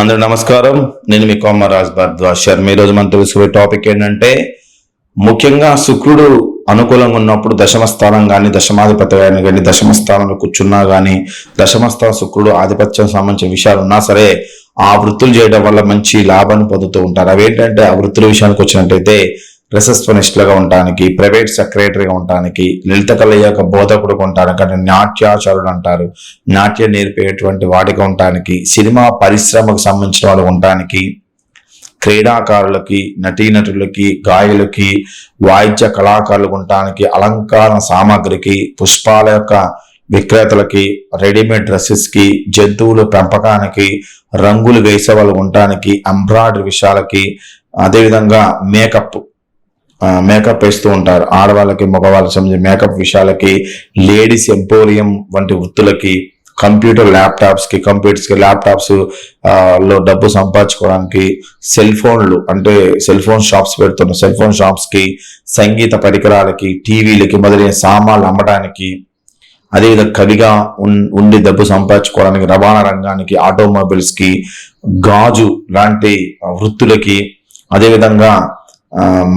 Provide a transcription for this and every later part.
అందరూ నమస్కారం. నేను మీ కోమరాజ్ భరద్వాజ్ శర్మ. ఈరోజు మనం తెలుసుకునే టాపిక్ ఏంటంటే ముఖ్యంగా శుక్రుడు అనుకూలంగా ఉన్నప్పుడు దశమ స్థానం కానీ దశమాధిపత్యాన్ని కానీ దశమ స్థానంలో కూర్చున్నా కానీ దశమ స్థానం శుక్రుడు ఆధిపత్యం సంబంధించిన విషయాలు ఉన్నా సరే ఆ వృత్తులు చేయడం వల్ల మంచి లాభాన్ని పొందుతూ ఉంటారు. అవేంటంటే ఆ వృత్తుల విషయానికి వచ్చినట్టయితే రిసెప్షనిస్ట్లుగా ఉండటానికి ప్రైవేట్ సెక్రటరీగా ఉండటానికి లలిత కళ యొక్క బోధకుడుగా ఉండటానికి అంటే నాట్యాచారుడు అంటారు. నాట్యం నేర్పేటువంటి వాడిగా ఉండటానికి సినిమా పరిశ్రమకు సంబంధించిన వాళ్ళు ఉండటానికి క్రీడాకారులకి నటీనటులకి గాయలకి వాయిద్య కళాకారులకు ఉండటానికి అలంకార సామాగ్రికి పుష్పాల యొక్క విక్రేతలకి రెడీమేడ్ డ్రెస్సెస్కి జంతువుల పెంపకానికి రంగులు వేసే వాళ్ళు ఉండటానికి ఎంబ్రాయిడరీ విషయాలకి అదేవిధంగా మేకప్ మేకప్ వేస్తూ ఉంటారు. ఆడవాళ్ళకి మగవాళ్ళకి సంబంధించిన మేకప్ విషయాలకి లేడీస్ ఎంపోరియం వంటి వృత్తులకి కంప్యూటర్ ల్యాప్టాప్స్కి కంప్యూటర్స్కి ల్యాప్టాప్స్లో డబ్బు సంపాదించుకోవడానికి సెల్ ఫోన్లు అంటే సెల్ ఫోన్ షాప్స్ పెడుతున్న సెల్ ఫోన్ షాప్స్కి సంగీత పరికరాలకి టీవీలకి మొదలైన సామాన్లు అమ్మడానికి అదేవిధంగా కవిగా ఉన్- ఉండి డబ్బు సంపాదించుకోవడానికి రవాణా రంగానికి ఆటోమొబైల్స్కి గాజు లాంటి వృత్తులకి అదేవిధంగా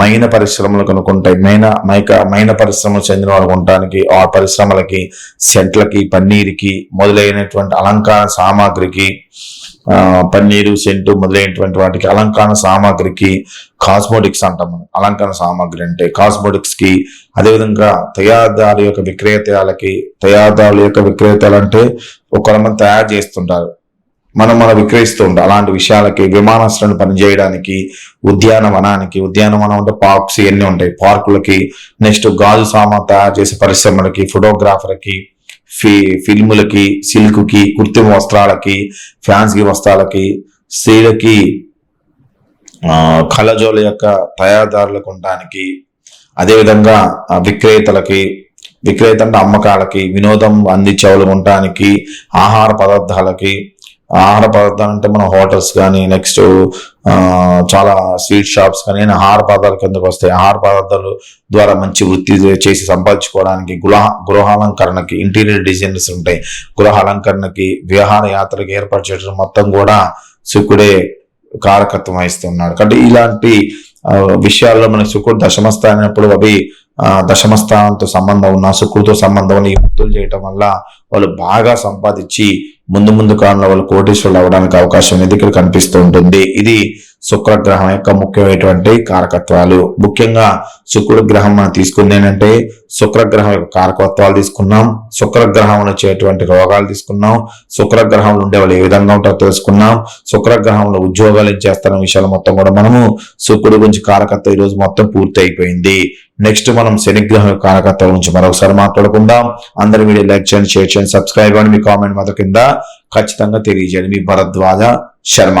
మైన పరిశ్రమలు కనుక్కుంటాయి. మైన మైక మైన పరిశ్రమలు చెందిన వాళ్ళు ఉండటానికి ఆ పరిశ్రమలకి సెంట్లకి పన్నీరుకి మొదలైనటువంటి అలంకార సామాగ్రికి పన్నీరు సెంటు మొదలైనటువంటి వాటికి అలంకార సామాగ్రికి కాస్మోటిక్స్ అంటాం మనం. అలంకరణ సామాగ్రి అంటే కాస్మోటిక్స్కి అదేవిధంగా తయారుదారు యొక్క విక్రేతలకి తయారుదారుల యొక్క విక్రేతలు అంటే ఒకరు తయారు చేస్తుంటారు. మనం మనం విక్రయిస్తూ ఉంటాం అలాంటి విషయాలకి విమానాశ్రయం పనిచేయడానికి ఉద్యానవనానికి ఉద్యానవనం అంటే పార్క్స్ ఇవన్నీ ఉంటాయి. పార్కులకి నెక్స్ట్ గాజు సామాన్ తయారు చేసే పరిశ్రమలకి ఫోటోగ్రాఫర్కి ఫి ఫిల్ములకి సిల్క్కి కృత్రిమ వస్త్రాలకి ఫ్యాన్స్కి వస్త్రాలకి స్త్రీలకి కళజోల యొక్క తయారుదారులకు ఉండడానికి అదేవిధంగా ఆ, విక్రేతలకి విక్రేత అంటే అమ్మకాలకి వినోదం అందించేవాళ్ళు ఉండటానికి ఆహార పదార్థాలకి ఆహార పదార్థాలు అంటే మన హోటల్స్ కానీ నెక్స్ట్ చాలా స్వీట్ షాప్స్ కానీ ఆహార పదార్థాల కిందకు వస్తాయి. ఆహార పదార్థాలు ద్వారా మంచి వృత్తి చేసి సంపాదించుకోవడానికి గృహ గృహాలంకరణకి ఇంటీరియర్ డిజైనర్స్ ఉంటాయి. గృహ అలంకరణకి విహార యాత్రకి ఏర్పాటు చేయడం మొత్తం కూడా శుకుడే కారకత్వం వహిస్తున్నాడు. కాబట్టి ఇలాంటి విషయాల్లో మన శుక్రుడు దశమస్థానం అయినప్పుడు అవి ఆ, దశమస్థానంతో సంబంధం ఉన్న శుక్రుడితో సంబంధం ఉన్న ఈ చేయటం వల్ల వాళ్ళు బాగా సంపాదించి ముందు ముందు కాలంలో వాళ్ళు కోటీశ్వరులు అవడానికి అవకాశం అనేది ఇక్కడ కనిపిస్తూ ఉంటుంది. ఇది శుక్రగ్రహం యొక్క ముఖ్యమైనటువంటి కారకత్వాలు. ముఖ్యంగా శుక్రుడు గ్రహం మనం తీసుకుంది ఏంటంటే శుక్రగ్రహం యొక్క కారకత్వాలు తీసుకున్నాం. శుక్రగ్రహం వచ్చేటువంటి రోగాలు తీసుకున్నాం. శుక్రగ్రహంలో ఉండే వాళ్ళు ఏ విధంగా ఉంటారో తెలుసుకున్నాం. శుక్రగ్రహంలో ఉద్యోగాలు ఏం చేస్తారన్న విషయాలు మొత్తం కూడా మనము శుక్రుడి గురించి కారకత్వం ఈ రోజు మొత్తం పూర్తి అయిపోయింది నెక్స్ట్ మనం శనిగ్రహం యొక్క కారకత్వం గురించి మరొకసారి మాట్లాడుకుందాం. అందరి వీడియో లైక్ చేయండి షేర్ చేయండి సబ్స్క్రైబ్ అని మీ కామెంట్ మాత్రం కింద ఖచ్చితంగా తెలియజేయండి. మీ భరద్వాజ శర్మ.